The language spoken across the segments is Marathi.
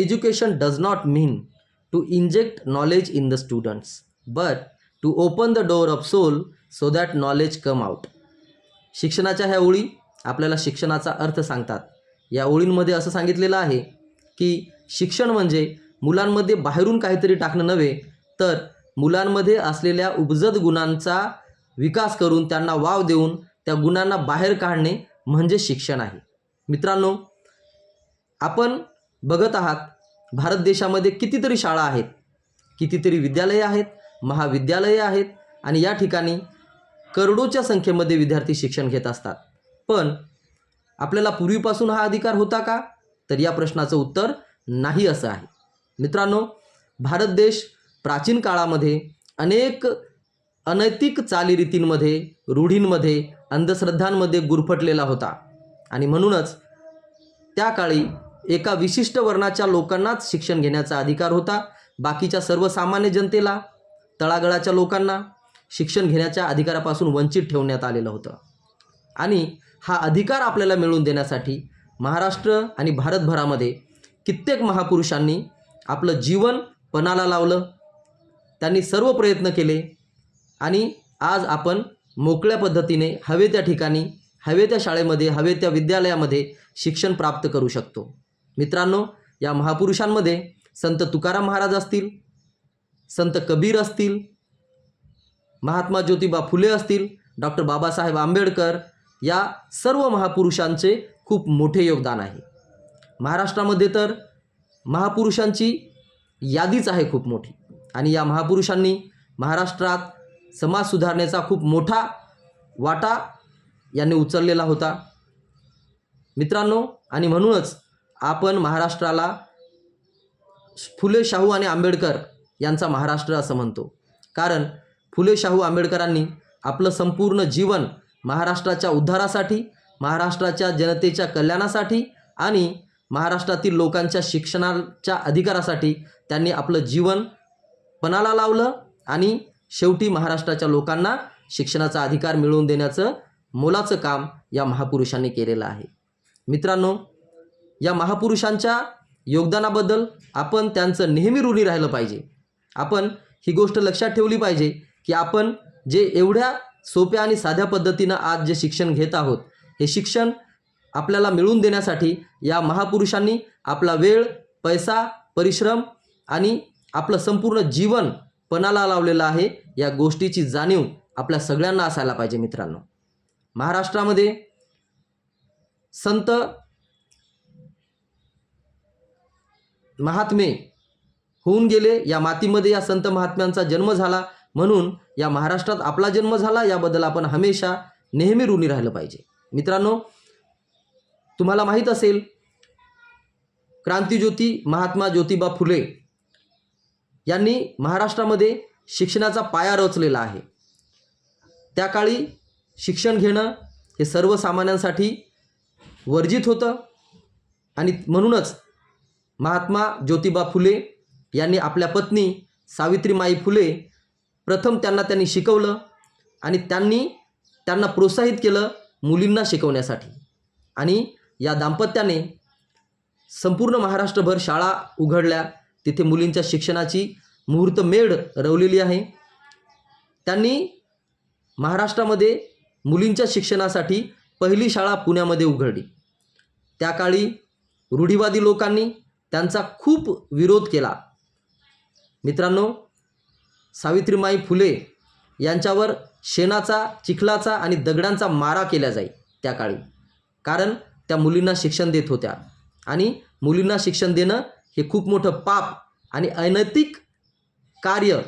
Education does not mean to inject knowledge in the students but to open the door of soul so that knowledge come out. शिक्षणाच्या ह्या ओळी आपल्याला शिक्षणाचा अर्थ सांगतात या ओळींमध्ये असं सांगितलेलं आहे की शिक्षण म्हणजे मुलांमध्ये बाहेरून काहीतरी टाकणं नव्हे तर मुलांमध्ये असलेल्या उपजत गुणांचा विकास करून त्यांना वाव देऊन त्या गुणांना बाहेर काढणे म्हणजे शिक्षण आहे मित्रांनो आपण बघत आहात भारत देशामध्ये कितीतरी शाळा आहेत कितीतरी विद्यालये आहेत महाविद्यालये आहेत आणि या ठिकाणी करोडोच्या संख्येमध्ये विद्यार्थी शिक्षण घेत असतात. पण आपल्याला पूर्वीपासून हा अधिकार होता का? तर या प्रश्नाचं उत्तर नाही असं आहे. मित्रांनो भारत देश प्राचीन काळामध्ये अनेक अनैतिक चालीरीतींमध्ये रूढींमध्ये अंधश्रद्धांमध्ये गुरफटलेला होता. आणि म्हणूनच त्या काळी एका विशिष्ट वर्णाच्या लोकांनाच शिक्षण घेण्याचा अधिकार होता. बाकीच्या सर्वसामान्य जनतेला तळागळाच्या लोकांना शिक्षण घेण्याच्या अधिकारापासून वंचित ठेवण्यात आलेलं होतं. आणि हा अधिकार आपल्याला मिळवून देण्यासाठी महाराष्ट्र आणि भारतभरामध्ये कित्येक महापुरुषांनी आपलं जीवन पणाला लावलं त्यांनी सर्व प्रयत्न केले आणि आज आपण मोकळ्या पद्धतीने हवे त्या ठिकाणी हवे त्या शाळेमध्ये हवे त्या विद्यालयामध्ये शिक्षण प्राप्त करू शकतो. मित्रांनो या महापुरुषांमध्ये संत तुकाराम महाराज असतील संत कबीर असतील महात्मा ज्योतिबा फुले असतील डॉक्टर बाबासाहेब आंबेडकर या सर्व महापुरुषांचे खूप मोठे योगदान आहे. महाराष्ट्रामध्ये तर महापुरुषांची यादीच आहे खूप मोठी आणि या महापुरुषांनी महाराष्ट्रात समाज सुधारण्याचा खूप मोठा वाटा यांनी उचललेला होता. मित्रांनो आणि म्हणूनच आपण महाराष्ट्राला फुले शाहू आणि आंबेडकर यांचा महाराष्ट्र असं म्हणतो. कारण फुले शाहू आंबेडकरांनी आपलं संपूर्ण जीवन महाराष्ट्राच्या उद्धारासाठी महाराष्ट्राच्या जनतेच्या कल्याणासाठी आणि महाराष्ट्रातील लोकांच्या शिक्षणाच्या अधिकारासाठी त्यांनी आपलं जीवन पणाला लावलं आणि शेवटी महाराष्ट्राच्या लोकांना शिक्षणाचा अधिकार मिळवून देण्याचं मोलाचं काम या महापुरुषांनी केलेलं आहे. मित्रांनो या महापुरुषांच्या योगदानाबद्दल आपण त्यांचं नेहमी ऋणी राहिलं पाहिजे. आपण ही गोष्ट लक्षात ठेवली पाहिजे की आपण जे एवढ्या सोप्या आणि साध्या पद्धतीनं आज जे शिक्षण घेत आहोत हे शिक्षण आपल्याला मिळवून देण्यासाठी या महापुरुषांनी आपला वेळ पैसा परिश्रम आणि आपलं संपूर्ण जीवन पणाला लावलेलं आहे या गोष्टीची जाणीव आपल्या सगळ्यांना असायला पाहिजे मित्रांनो. महाराष्ट्रामध्ये संत महात्मे होऊन गेले या मातीमध्ये या संत महात्म्यांचा जन्म झाला. म्हणून या महाराष्ट्रात आपला जन्म झाला याबद्दल आपण हमेशा नेहमी ऋणी राहिलं पाहिजे. मित्रांनो तुम्हाला माहीत असेल क्रांतीज्योती महात्मा ज्योतिबा फुले यांनी महाराष्ट्रामध्ये शिक्षणाचा पाया रचलेला आहे. त्या काळी शिक्षण घेणं हे सर्वसामान्यांसाठी वर्जित होतं आणि म्हणूनच महात्मा ज्योतिबा फुले यांनी आपल्या पत्नी सावित्रीमाई फुले प्रथम त्यांना त्यांनी शिकवलं आणि त्यांनी त्यांना प्रोत्साहित केलं मुलींना शिकवण्यासाठी. आणि या दाम्पत्याने संपूर्ण महाराष्ट्रभर शाळा उघडल्या. तिथे मुलींच्या शिक्षणाची मुहूर्त मेढ रवलेली आहे. त्यांनी महाराष्ट्रामध्ये मुलींच्या शिक्षणासाठी पहिली शाळा पुण्यामध्ये उघडली. त्या काळी रूढीवादी लोकांनी त्यांचा खूप विरोध केला. मित्रांनो सावित्रीमाई फुले यांच्यावर शेणाचा चिखलाचा आणि दगडांचा मारा केला जाई त्या काळी. कारण त्या मुलींना शिक्षण देत होत्या. आणि मुलींना शिक्षण देणं हे खूप मोठं पाप आणि अनैतिक कार्य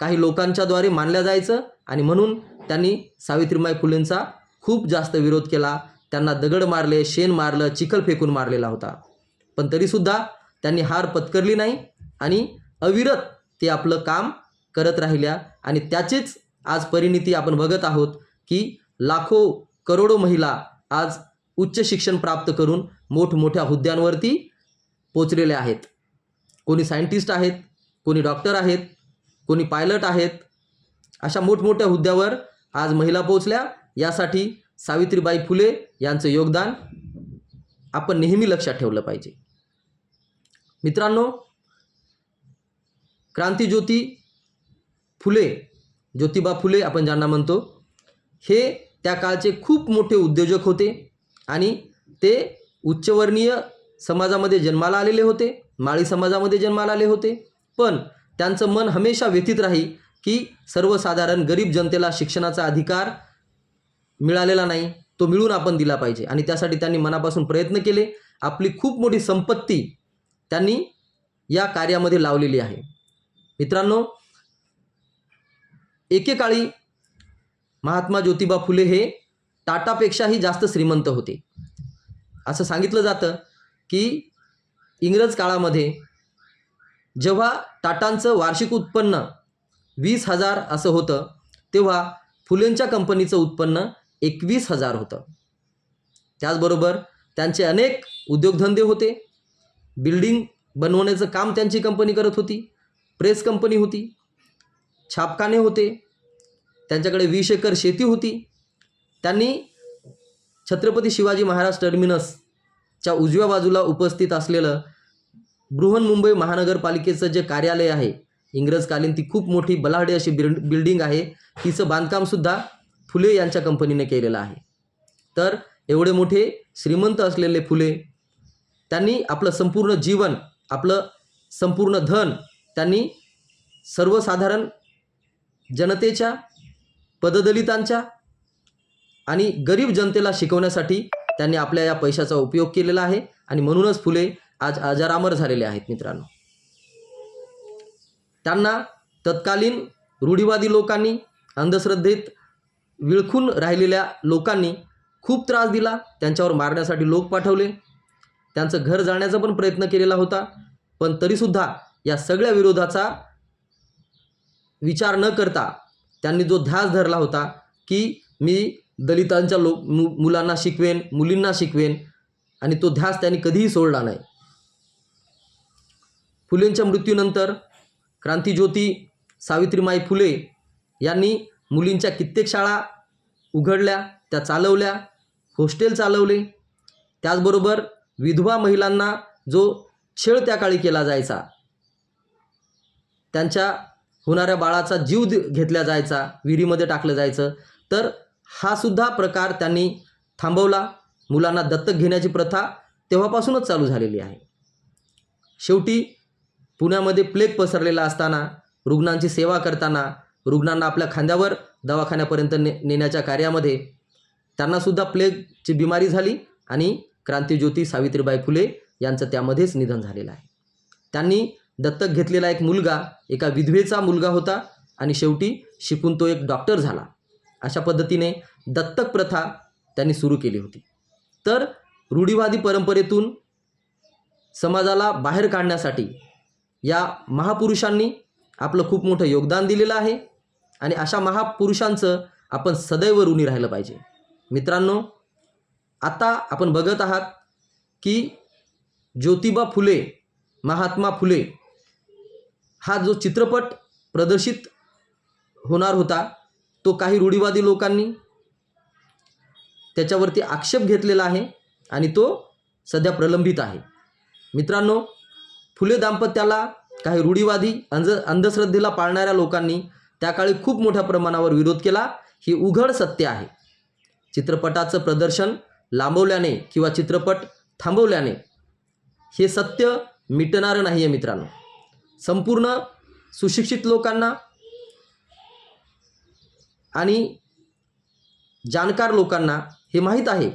काही लोकांच्याद्वारे मानलं जायचं आणि म्हणून त्यांनी सावित्रीमाई फुलेंचा खूप जास्त विरोध केला. त्यांना दगड मारले शेण मारलं चिखल फेकून मारलेला होता. पण तरीसुद्धा त्यांनी हार पत्करली नाही आणि अविरत ते आपलं काम करत राहिल्या. आणि त्याचीच आज परिणिती आपण बघत आहोत की लाखो करोडो महिला आज उच्च शिक्षण प्राप्त करून मोठमोठ्या हुद्द्यांवरती पोचलेल्या आहेत. कोणी सायंटिस्ट आहेत कोणी डॉक्टर आहेत कोणी पायलट आहेत अशा मोठमोठ्या हुद्द्यावर आज महिला पोचल्या यासाठी सावित्रीबाई फुले यांचं योगदान आपण नेहमी लक्षात ठेवलं पाहिजे. मित्रांनो क्रांतीज्योती फुले ज्योतिबा फुले आपण ज्यांना म्हणतो हे त्या काळचे खूप मोठे उद्योजक होते आणि ते उच्चवर्णीय समाजामध्ये जन्माला आलेले होते माळी समाजामध्ये जन्माला आले होते. पण त्यांचं मन हमेशा व्यथित राही की सर्वसाधारण गरीब जनतेला शिक्षणाचा अधिकार मिळालेला नाही तो मिळून आपण दिला पाहिजे. आणि त्यासाठी त्यांनी मनापासून प्रयत्न केले. आपली खूप मोठी संपत्ती त्यांनी या कार्यामध्ये लावलेली आहे. मित्रांनो एकेकाळी महात्मा ज्योतिबा फुले हे टाटापेक्षाही जास्त श्रीमंत होते. असं सांगितलं जातं की इंग्रज काळामध्ये जेव्हा टाटांचं वार्षिक उत्पन्न वीस हजार असं होतं तेव्हा फुलेंच्या कंपनीचं उत्पन्न एकवीस हजार होतं. त्याचबरोबर त्यांचे अनेक उद्योगधंदे होते. बिल्डिंग बनवण्याचं काम त्यांची कंपनी करत होती. प्रेस कंपनी होती. छापखाने होते. त्यांच्याकडे वीस एकर शेती होती. त्यांनी छत्रपती शिवाजी महाराज टर्मिनसच्या उजव्या बाजूला उपस्थित असलेलं बृहन्मुंबई महानगरपालिकेचं जे कार्यालय आहे इंग्रजकालीन ती खूप मोठी बलाढ्य अशी बिल्ड बिल्डिंग आहे. तिचं बांधकामसुद्धा फुले यांच्या कंपनीने केलेलं आहे. तर एवढे मोठे श्रीमंत असलेले फुले त्यांनी आपलं संपूर्ण जीवन आपलं संपूर्ण धन त्यांनी सर्वसाधारण जनतेच्या पददलितांच्या आणि गरीब जनतेला शिकवण्यासाठी त्यांनी आपल्या या पैशाचा उपयोग केलेला आहे आणि म्हणूनच फुले आज आजारामर झालेले आहेत मित्रांनो. त्यांना तत्कालीन रूढीवादी लोकांनी अंधश्रद्धेत विळखून राहिलेल्या लोकांनी खूप त्रास दिला त्यांच्यावर मारण्यासाठी लोक पाठवले. त्यांचं घर जाण्याचा पण प्रयत्न केलेला होता. पण तरीसुद्धा या सगळ्या विरोधाचा विचार न करता त्यांनी जो ध्यास धरला होता की मी दलितांच्या लो मु मुलांना शिकवेन मुलींना शिकवेन आणि तो ध्यास त्यांनी कधीही सोडला नाही. फुलेंच्या मृत्यूनंतर क्रांतीज्योती सावित्रीमाई फुले यांनी मुलींच्या कित्येक शाळा उघडल्या त्या चालवल्या हॉस्टेल चालवले. त्याचबरोबर विधवा महिलांना जो छेळ त्या काळी केला जायचा त्यांच्या होणाऱ्या बाळाचा जीव दे- घेतला जायचा विहिरीमध्ये टाकलं जायचं तर हा सुद्धा प्रकार त्यांनी थांबवला. मुलांना दत्तक घेण्याची प्रथा तेव्हापासूनच चालू झालेली आहे. शेवटी पुण्यामध्ये प्लेग पसरलेला असताना रुग्णांची सेवा करताना रुग्णांना आपल्या खांद्यावर दवाखान्यापर्यंत ने नेण्याच्या कार्यामध्ये त्यांनासुद्धा प्लेगची बिमारी झाली आणि क्रांतीज्योती सावित्रीबाई फुले यांचं त्यामध्येच निधन झालेलं आहे. त्यांनी दत्तक घेतलेला एक मुलगा एका विधवेचा मुलगा होता आणि शेवटी शिकून तो एक डॉक्टर झाला. अशा पद्धतीने दत्तक प्रथा त्यांनी सुरू केली होती. तर रूढीवादी परंपरेतून समाजाला बाहेर काढण्यासाठी या महापुरुषांनी आपलं खूप मोठं योगदान दिलेलं आहे आणि अशा महापुरुषांचं आपण सदैव ऋणी राहिलं पाहिजे. मित्रांनो आता आपण बघत आहात की ज्योतिबा फुले महात्मा फुले हा जो चित्रपट प्रदर्शित होणार होता तो काही रूढीवादी लोकांनी त्याच्यावरती आक्षेप घेतलेला आहे आणि तो सध्या प्रलंबित आहे. मित्रांनो फुले दाम्पत्याला काही रूढीवादी अंध अंधश्रद्धेला पाळणाऱ्या लोकांनी त्या काळी खूप मोठ्या प्रमाणावर विरोध केला. ही उघड सत्य आहे. चित्रपटाचं प्रदर्शन लांबवल्याने किंवा चित्रपट थांबवल्याने हे सत्य मिटणारं नाही आहे मित्रांनो. संपूर्ण सुशिक्षित लोकांना आणि जाणकार लोकांना हे माहीत आहे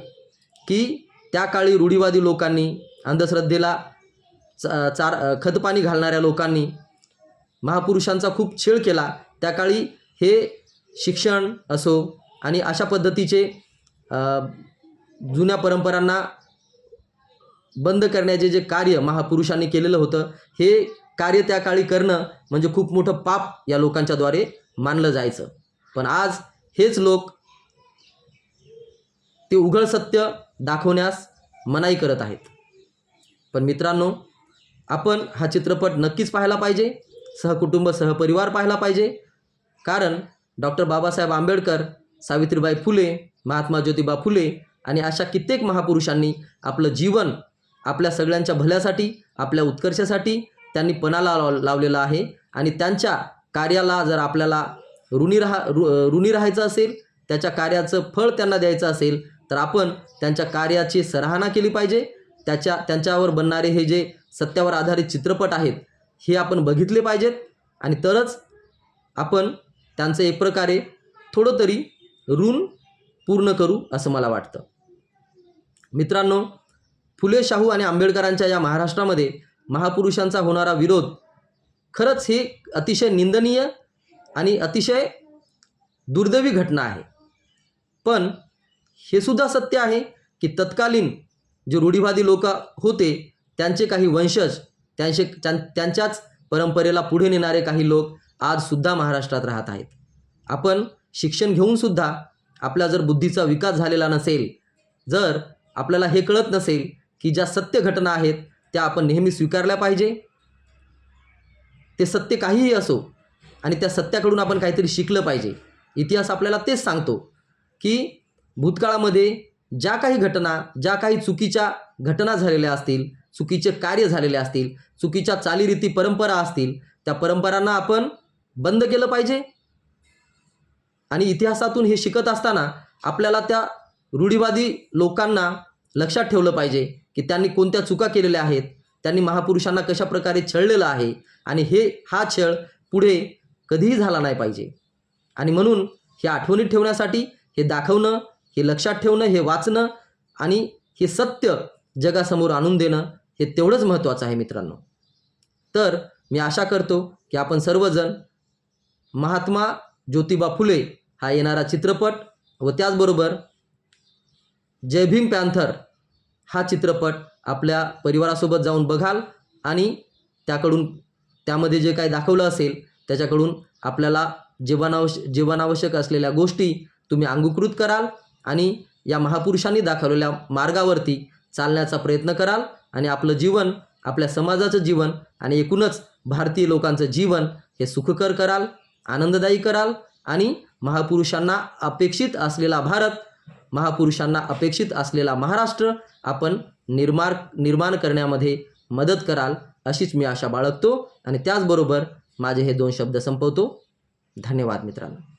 की त्या काळी रूढीवादी लोकांनी अंधश्रद्धेला चा चार खतपाणी घालणाऱ्या लोकांनी महापुरुषांचा खूप छेळ केला. त्या काळी हे शिक्षण असो आणि अशा पद्धतीचे जुन्या परंपरांना बंद करण्याचे जे कार्य महापुरुषांनी केलेलं होतं हे कार्य त्या काळी करणं म्हणजे खूप मोठं पाप या लोकांच्याद्वारे मानलं जायचं. पण आज हेच लोक ते उघड सत्य दाखवण्यास मनाई करत आहेत. पण मित्रांनो आपण हा चित्रपट नक्कीच पाहायला पाहिजे सहकुटुंब सहपरिवार पाहायला पाहिजे कारण डॉक्टर बाबासाहेब आंबेडकर सावित्रीबाई फुले महात्मा ज्योतिबा फुले आणि अशा कित्येक महापुरुषांनी आपलं जीवन आपल्या सगळ्यांच्या भल्यासाठी आपल्या उत्कर्षासाठी त्यांनी पणाला लाव लावलेला आहे. आणि त्यांच्या कार्याला जर आपल्याला ऋणी राहा ऋ ऋणी राहायचं असेल त्याच्या कार्याचं फळ त्यांना द्यायचं असेल तर आपण त्यांच्या कार्याची सराहना केली पाहिजे. त्याच्या त्यांच्यावर बनणारे हे जे सत्यावर आधारित चित्रपट आहेत हे आपण बघितले पाहिजेत. आणि तरच आपण त्यांचं एक प्रकारे थोडं तरी ऋण पूर्ण करू असं मला वाटतं. मित्रांनो फुले शाहू आणि आंबेडकरांच्या या महाराष्ट्रामध्ये महापुरुषांचा होणारा विरोध खरंच ही अतिशय निंदनीय आणि अतिशय दुर्दैवी घटना आहे. पण हे सुद्धा सत्य आहे की तत्कालीन जे रूढीवादी लोक होते त्यांचे काही वंशज त्यांचे त्यां त्यांच्याच परंपरेला पुढे नेणारे काही लोक आजसुद्धा महाराष्ट्रात राहत आहेत. आपण शिक्षण घेऊनसुद्धा आपला जर बुद्धीचा विकास झालेला नसेल जर आपल्याला हे कळत नसेल की ज्या सत्य घटना आहेत त्या आपण नेहमी स्वीकारल्या पाहिजे. ते सत्य काहीही असो आणि त्या सत्याकडून आपण काहीतरी शिकलं पाहिजे. इतिहास आपल्याला तेच सांगतो की भूतकाळामध्ये ज्या काही घटना ज्या काही चुकीच्या घटना झालेल्या असतील चुकीचे कार्य झालेले असतील चुकीच्या चालीरीती परंपरा असतील त्या परंपरांना आपण बंद केलं पाहिजे. आणि इतिहासातून हे शिकत असताना आपल्याला त्या रूढीवादी लोकांना लक्षात ठेवलं पाहिजे की त्यांनी कोणत्या चुका केलेल्या आहेत त्यांनी महापुरुषांना कशा प्रकारे छळलेलं आहे आणि हे हा छळ पुढे कधीही झाला नाही पाहिजे. आणि म्हणून हे आठवणीत ठेवण्यासाठी हे दाखवणं हे लक्षात ठेवणं हे वाचणं आणि हे सत्य जगासमोर आणून देणं हे तेवढंच महत्त्वाचं आहे मित्रांनो. तर मी आशा करतो की आपण सर्वजण महात्मा ज्योतिबा फुले हा येणारा चित्रपट व त्याचबरोबर जय भीम पॅन्थर हा चित्रपट आपल्या परिवारासोबत जाऊन बघाल आणि त्याकडून त्यामध्ये जे काही दाखवलं असेल त्याच्याकडून आपल्याला जीवनावश जीवनावश्यक असलेल्या गोष्टी तुम्ही अंगीकृत कराल आणि या महापुरुषांनी दाखवलेल्या मार्गावरती चालण्याचा प्रयत्न कराल आणि आपलं जीवन आपल्या समाजाचं जीवन आणि एकूणच भारतीय लोकांचं जीवन हे सुखकर कराल आनंददायी कराल आणि महापुरुषांना अपेक्षित असलेला भारत महापुरुषांना अपेक्षित असलेला महाराष्ट्र आपण निर्माण निर्माण करण्यामध्ये मदत कराल अशीच मी आशा बाळगतो. आणि त्याचबरोबर माझे हे दोन शब्द संपवतो. धन्यवाद मित्रांनो.